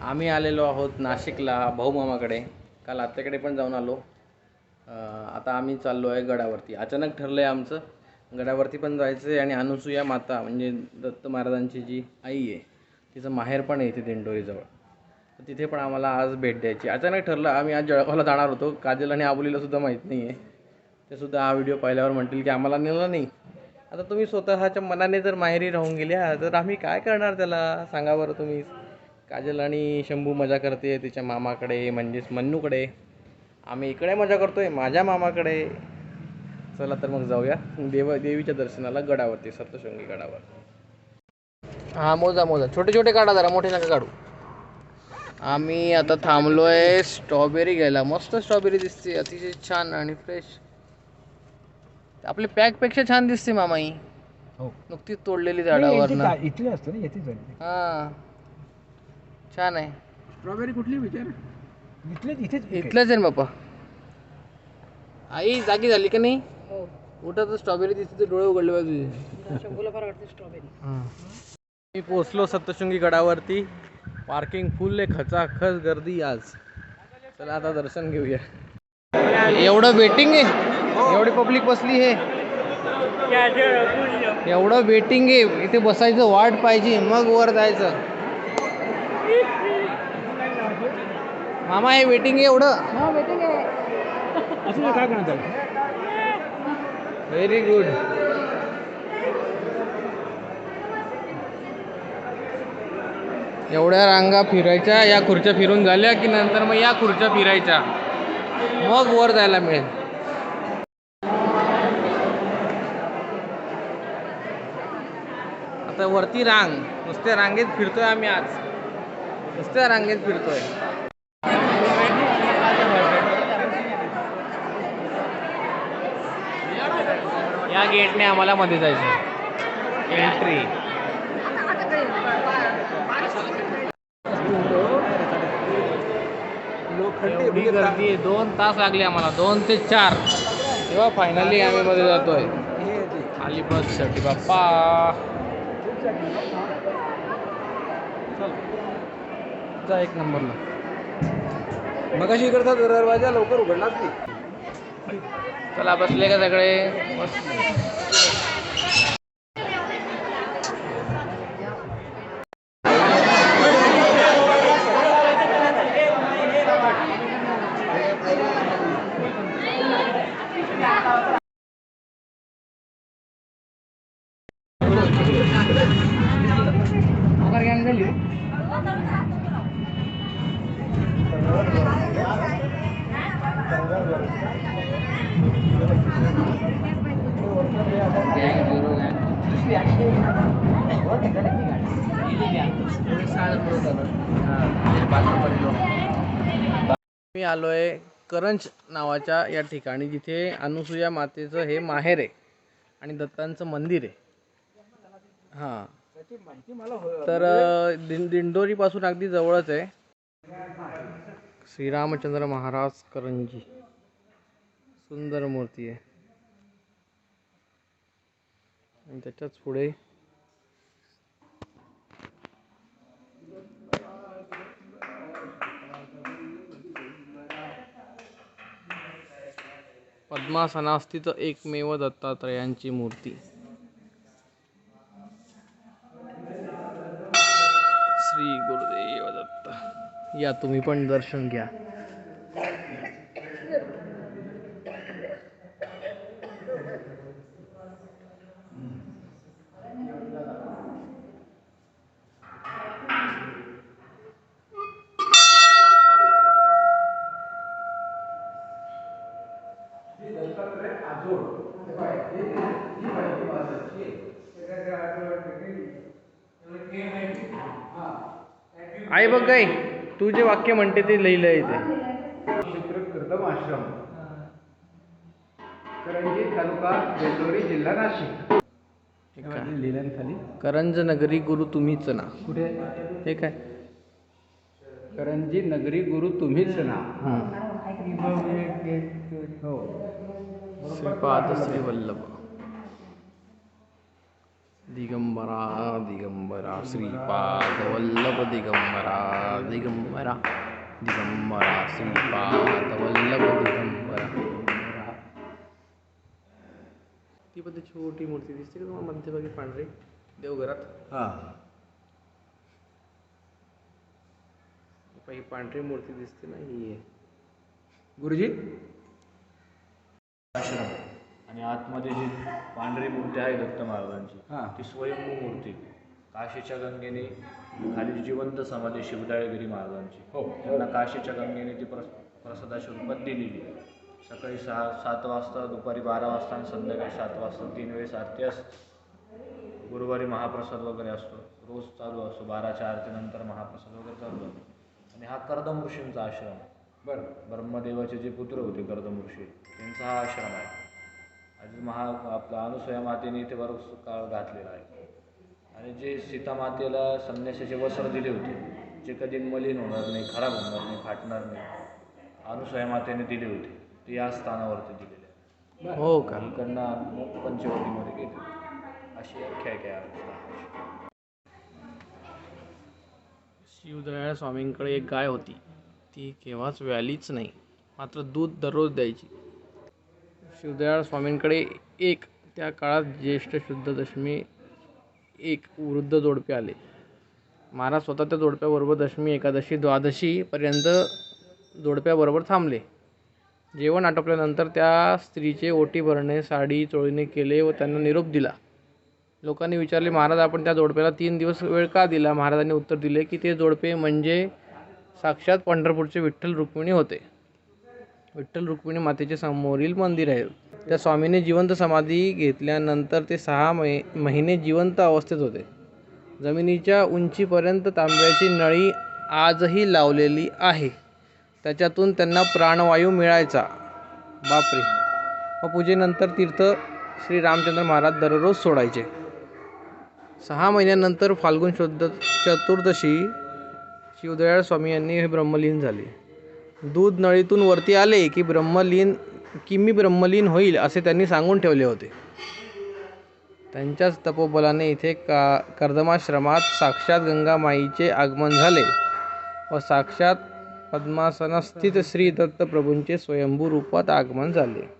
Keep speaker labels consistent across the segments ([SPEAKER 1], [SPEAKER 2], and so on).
[SPEAKER 1] आम्ही आलेलो आहोत नाशिकला भाऊमामाकडे काल आत्याकडे पण जाऊन आलो. आता आम्ही चाललो आहे गडावरती. अचानक ठरलं आहे आमचं गडावरती पण जायचं आहे आणि अनुसूया माता म्हणजे दत्त महाराजांची जी आई आहे तिचं माहेर पण आहे इथे दिंडोरीजवळ. तर तिथे पण आम्हाला आज भेट द्यायची. अचानक ठरलं आम्ही आज जळगावला जाणार होतो. काजल आणि आबोलीलासुद्धा माहीत नाही आहे ते सुद्धा हा व्हिडिओ पाहिल्यावर म्हणतील की आम्हाला नेलं नाही. आता तुम्ही स्वतःच्या मनाने जर माहेरी राहून गेल्या तर आम्ही काय करणार त्याला? सांगा बरं तुम्ही. काजल आणि शंभू मजा करते तिच्या मामाकडे म्हणजेच मन्नूकडे. आम्ही इकडे मजा करतोय माझ्या मामाकडे. चला तर मग जाऊया. देव देवीच्या दर्शनाला गडावरती सप्तशृंगी गडावर. हा मोजा मोजा. छोटे छोटे काढा जरा मोठे नका काढू. आम्ही आता थांबलोय स्ट्रॉबेरी घ्यायला. मस्त स्ट्रॉबेरी दिसते अतिशय छान आणि फ्रेश. आपले पॅकपेक्षा छान दिसते मामाई.
[SPEAKER 2] हो.
[SPEAKER 1] नुकतीच तोडलेली झाडावर
[SPEAKER 2] इथले असतं ना येते झाली
[SPEAKER 1] हा. छान आहे.
[SPEAKER 2] स्ट्रॉबेरी कुठली विचार? इथले इथेच
[SPEAKER 1] इथलंच आहे ना बाप्पा. आई जागी झाली का नाही? उठा तर स्ट्रॉबेरी दिसते तर डोळे उघडले पाहिजे मी पोचलो सप्तशृंगी गडावरती. पार्किंग फुल आहे खचाखच गर्दी आज. चला आता दर्शन घेऊया. एवढं वेटिंग आहे? एवढी पब्लिक बसली आहे एवढं वेटिंग आहे? इथे बसायचं वाट पाहिजे मग वर जायचं. मामा हे वेटिंग आहे एवढं.
[SPEAKER 2] असं काय करणार
[SPEAKER 1] व्हेरी गुड एवढ्या रांगा फिरायच्या या खुर्च्या फिरून झाल्या की नंतर मग या खुर्च्या फिरायच्या. मग वर जायला मिळेल. आता वरती रांग नुसत्या रांगेत फिरतोय आम्ही आज. नुसत्या रांगेत फिरतोय. या गेटने आम्हाला मध्ये जायचं. एंट्री एवढी गर्दी आहे. दोन तास लागले आम्हाला. दोन ते चार. तेव्हा फायनली आम्ही मध्ये जातोय. आली बससाठी. बाप्पा. जा एक नंबरला?
[SPEAKER 2] मग अशी करतात दरवाजा लवकर उघडलाच नाही.
[SPEAKER 1] चला बसले का सगळे? बस. मी आलोय करंज नावाच्या या ठिकाणी जिथे अनुसूया मातेचं हे माहेर आहे आणि दत्तांचं मंदिर आहे. हां. तर अं, दिंडोरीपासून अगदी जवळच आहे. श्रीरामचंद्र महाराज करंजी. सुंदर मूर्ती आहे. आणि त्याच्याच पुढे पद्मासनास्थित एकमेव दत्तात्रयांची मूर्ती. श्री गुरुदेव दत्त. या तुम्ही पण दर्शन घ्या. बघ काय तू जे वाक्य म्हणते ते लिहिलं इथे.
[SPEAKER 2] क्षेत्र कर्दम आश्रम. करंजी तालुका बेल्लोरी जिल्हा नाशिक. लिहिलं खाली.
[SPEAKER 1] करंज नगरी गुरु तुम्हीच ना
[SPEAKER 2] कुठे?
[SPEAKER 1] हे काय?
[SPEAKER 2] करंजी नगरी गुरु तुम्हीच ना हो.
[SPEAKER 1] श्रीपाद श्री वल्लभ. दिगंबरा दिगंबरा श्रीपाद वल्लभ दिगंबरा दिगंबरा दिगंबरा श्रीपाद वल्लभ दिगंबरा. ती पण छोटी मूर्ती दिसते का तुम्हाला मध्यभागी पांढरी? देवघरात
[SPEAKER 2] हां.
[SPEAKER 1] ही पांढरी मूर्ती दिसते ना ही आहे.
[SPEAKER 2] गुरुजी?
[SPEAKER 3] आश्रम. आणि आतमध्ये जी पांढरी मूर्ती आहे दत्त महाराजांची
[SPEAKER 2] हां.
[SPEAKER 3] ती स्वयंभू मूर्ती. काशीच्या गंगेने खाली जिवंत समाधी शिवदाळगिरी महाराजांची.
[SPEAKER 2] हो.
[SPEAKER 3] त्यांना काशीच्या गंगेने ती प्रस प्रसादाच्या रूपात दिलेली सकाळी सहा सात वाजता दुपारी बारा वाजता आणि संध्याकाळी सात वाजता तीन वेळेस आरती असते. गुरुवारी महाप्रसाद वगैरे असतो. रोज चालू असतो. बाराच्या आरतीनंतर महाप्रसाद वगैरे चालू असतो. आणि हा कर्दम ऋषींचा आश्रम आहे.
[SPEAKER 2] बरं.
[SPEAKER 3] ब्रह्मदेवाचे जे पुत्र होते कर्दम ऋषी त्यांचा हा आश्रम आहे. आणि महा आपला अनुसया मातेने इथे बराच काळ घातलेला आहे. आणि जे सीता मातेला संन्यासाचे वस्त्र दिले होते जे कधी मलिन होणार नाही खराब होणार नाही फाटणार नाही अनुसया मातेने दिले होते ते या स्थानावरती दिलेले आहे
[SPEAKER 1] हो का?
[SPEAKER 3] इकडनं पंचवटीमध्ये गेले अशी आख्यायिका आहे
[SPEAKER 1] शिवदयाळ स्वामींकडे एक गाय होती. ती केव्हाच व्यालीच नाही. मात्र दूध दररोज द्यायची. शिवदयाळ स्वामींकडे एक त्या काळात ज्येष्ठ शुद्ध दशमी एक वृद्ध जोडपे आले. महाराज स्वतः त्या जोडप्याबरोबर दशमी एकादशी द्वादशीपर्यंत जोडप्याबरोबर थांबले. जेवण आटोपल्यानंतर त्या स्त्रीचे ओटी भरणे साडी चोळीने केले व त्यांना निरोप दिला. लोकांनी विचारले महाराज आपण त्या जोडप्याला तीन दिवस वेळ का दिला? महाराजांनी उत्तर दिले की ते जोडपे म्हणजे साक्षात पंढरपूरचे विठ्ठल रुक्मिणी होते. विठ्ठल रुक्मिणी मातेचे समोरील मंदिर आहे. त्या स्वामीने जिवंत समाधी घेतल्यानंतर ते सहा महि महिने जिवंत अवस्थेत होते. जमिनीच्या उंचीपर्यंत तांब्याची नळी आजही लावलेली आहे. त्याच्यातून त्यांना प्राणवायू मिळायचा. बापरे! व पूजेनंतर तीर्थ श्री रामचंद्र महाराज दररोज सोडायचे. सहा महिन्यानंतर फाल्गुन शुद्ध चतुर्दशी शिवदयाळ स्वामी यांनी हे ब्रह्मलीन झाले. दूध नळीतून वरती आले की ब्रह्मलीन की मी ब्रह्मलीन होईल असे त्यांनी सांगून ठेवले होते. त्यांच्याच तपोबलाने इथे का कर्दमाश्रमात साक्षात गंगामाईचे आगमन झाले व साक्षात पद्मासनस्थित श्री दत्तप्रभूंचे स्वयंभू रूपात आगमन झाले.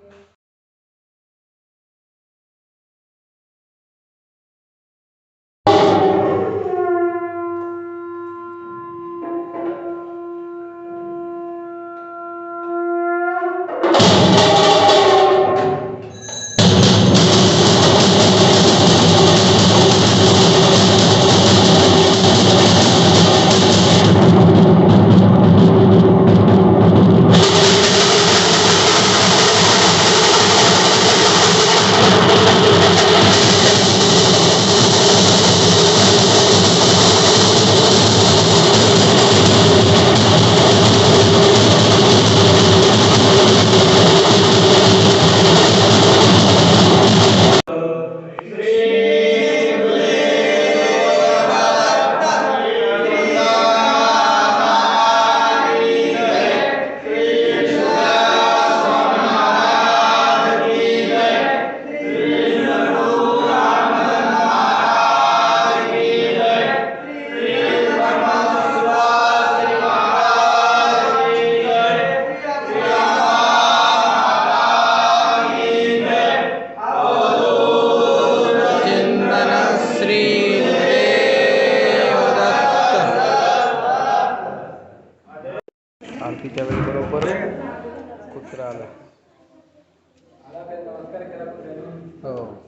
[SPEAKER 1] हो.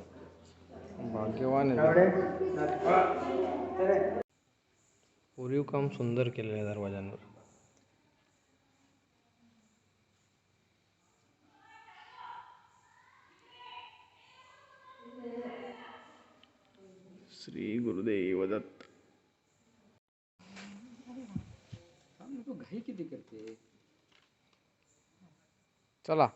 [SPEAKER 1] भाग्यवान आहे. पूर्वी काम सुंदर केलेलं आहे दरवाजांवर श्री गुरुदेव दत्त.
[SPEAKER 2] तू घाई किती करते?
[SPEAKER 1] चला.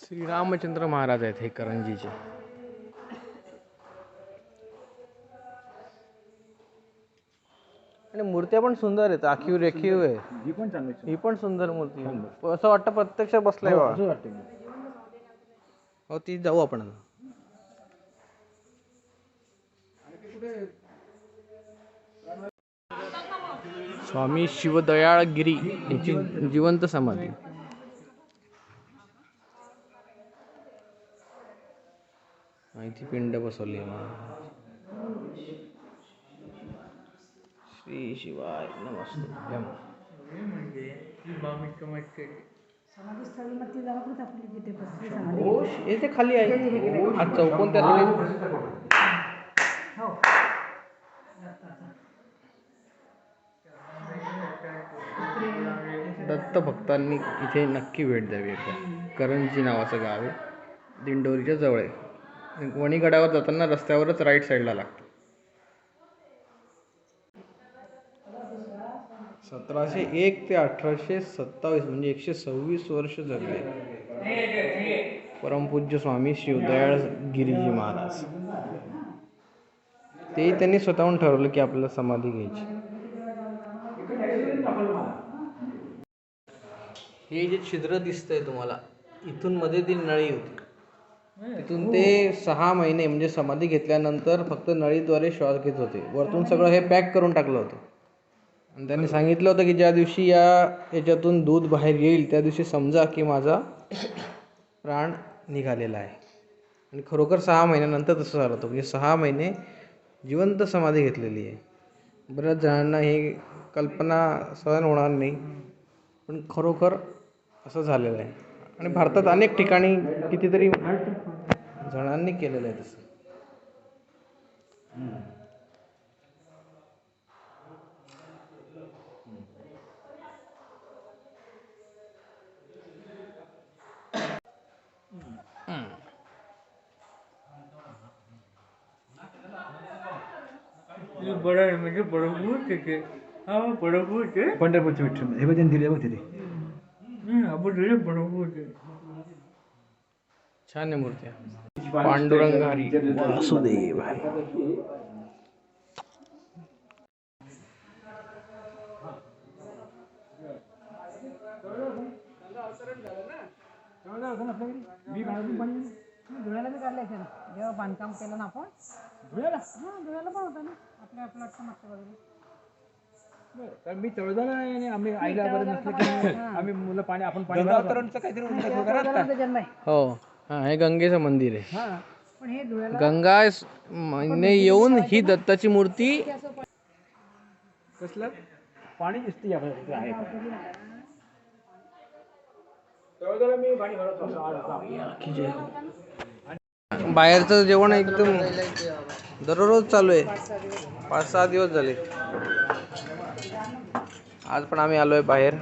[SPEAKER 1] श्री रामचंद्र महाराज आहेत हे करंजीचे. आणि मूर्त्या पण सुंदर आहेत आखीव रेखीव आहे.
[SPEAKER 2] ही पण चांगली
[SPEAKER 1] ही पण सुंदर मूर्ती असं वाटतं प्रत्यक्ष बसलाय
[SPEAKER 2] हो,
[SPEAKER 1] हो ती जाऊ आपण आता. स्वामी शिवदयाळ गिरी यांची जिवंत समाधी. माहिती पिंड बसवली. श्री शिवाय नमस्ते. येते खाली आहे. आज चौकोन त्यासाठी दत्त भक्तांनी इथे नक्की भेट द्यावी एकदा. करंजी नावाचं गाव आहे. दिंडोरीच्या जवळ आहे. वणीगडावर जाताना रस्त्यावरच राईट साईडला लागतं. सतराशे एक ते अठराशे सत्तावीस म्हणजे एकशे सव्वीस वर्ष जगले. परमपूज्य स्वामी शिवदयाळ गिरीजी महाराज. तेही त्यांनी स्वतःहून ठरवलं की आपल्याला समाधी घ्यायची. हे जे छिद्र दिसतंय तुम्हाला इथून मध्ये ती नळी होती. तिथून ते सहा महिने म्हणजे समाधी घेतल्यानंतर फक्त नळीद्वारे श्वास घेत होते. वरतून सगळं हे पॅक करून टाकलं होतं. आणि त्यांनी सांगितलं होतं की ज्या दिवशी या याच्यातून दूध बाहेर येईल त्या दिवशी समजा की माझा प्राण निघालेला आहे. आणि खरोखर सहा महिन्यानंतर तसं झालं होतं म्हणजे सहा महिने जिवंत समाधी घेतलेली आहे. बऱ्याच जणांना ही कल्पना सहन होणार नाही पण खरोखर असं झालेलं आहे. आणि भारतात अनेक ठिकाणी कितीतरी जणांनी केलेलं आहे तसं.
[SPEAKER 4] बड़ा म्हणजे बडगूर तिथे हा बडगूर ते
[SPEAKER 2] पंढरपूरचे विठ्ठल हे भजन दिले होते ते
[SPEAKER 4] आपण
[SPEAKER 1] छान आहे मूर्त्या पांडुरंग हरी वासुदेव.
[SPEAKER 5] धुळ्याला बी काढले असेल जेव्हा बांधकाम केलं ना आपण धुळ्याला? हा धुळ्याला पण होतं ना आपल्या प्लॉटच्या मागच्या बाजूला
[SPEAKER 2] कारण मी तळजाला आणि आम्ही आईला बरं नसलं की आम्ही मुलं पाणी आपण पाणी काहीतरी
[SPEAKER 5] तळजाला जन्म आहे.
[SPEAKER 1] हो. हां हे गंगेचं मंदिर आहे.
[SPEAKER 5] पण हे धुळ्याला
[SPEAKER 1] गंगा स- ने येऊन ही दत्ताची मूर्ती
[SPEAKER 2] कसलं? पाणी दिसते या आहे. मी पाणी भरत
[SPEAKER 1] बाहेरचं जेवण एकदम दररोज चालू आहे. पाच सहा दिवस झाले. आज पण आम्ही आलो आहे बाहेर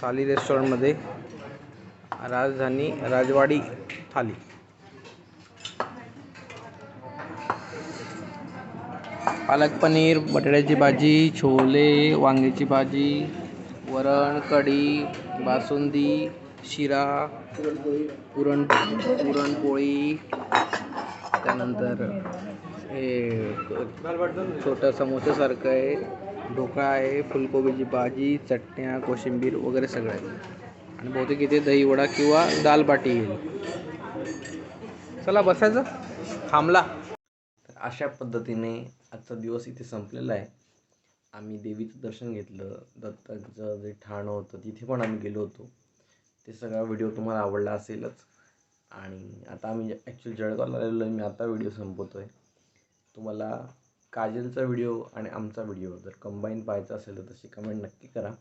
[SPEAKER 1] थाली रेस्टॉरंटमध्ये राजधानी राजवाडी थाली. पालक पनीर बटाट्याची भाजी छोले वांग्याची भाजी वरण कढी बासुंदी शिरा पुरण पुरणपोळी त्यानंतर हे छोटं समोसासारखं आहे. ढोकळा आहे फुलकोबीची भाजी चटण्या कोशिंबीर वगैरे सगळं आहे. आणि बहुतेक इथे दहीवडा किंवा दाल बाटी येईल. चला बसायचं. थांबला. तर अशा पद्धतीने आजचा दिवस इथे संपलेला आहे. आम्ही देवीचं दर्शन घेतलं. दत्ताचं जे ठाणं होतं तिथे पण आम्ही गेलो होतो. ते सगळा व्हिडिओ तुम्हाला आवडला असेलच. आणि आता आम्ही ॲक्च्युली जळगावला आलेलो आहे. मी आता व्हिडिओ संपवतो आहे तुम्हाला काजलचा व्हिडिओ आणि आमचा व्हिडिओ. जर कंबाईन पाहायचा असेल तर तशी कमेंट नक्की करा.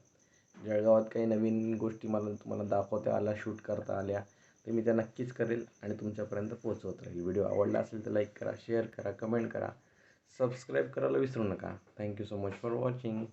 [SPEAKER 1] जळगावात काही नवीन गोष्टी मला तुम्हाला दाखवता आल्या शूट करता आल्या तर मी त्या नक्कीच करेल आणि तुमच्यापर्यंत पोहोचवत राहील. व्हिडिओ आवडला असेल तर लाईक करा शेअर करा कमेंट करा. सबस्क्राईब करायला विसरू नका. Thank you so much for watching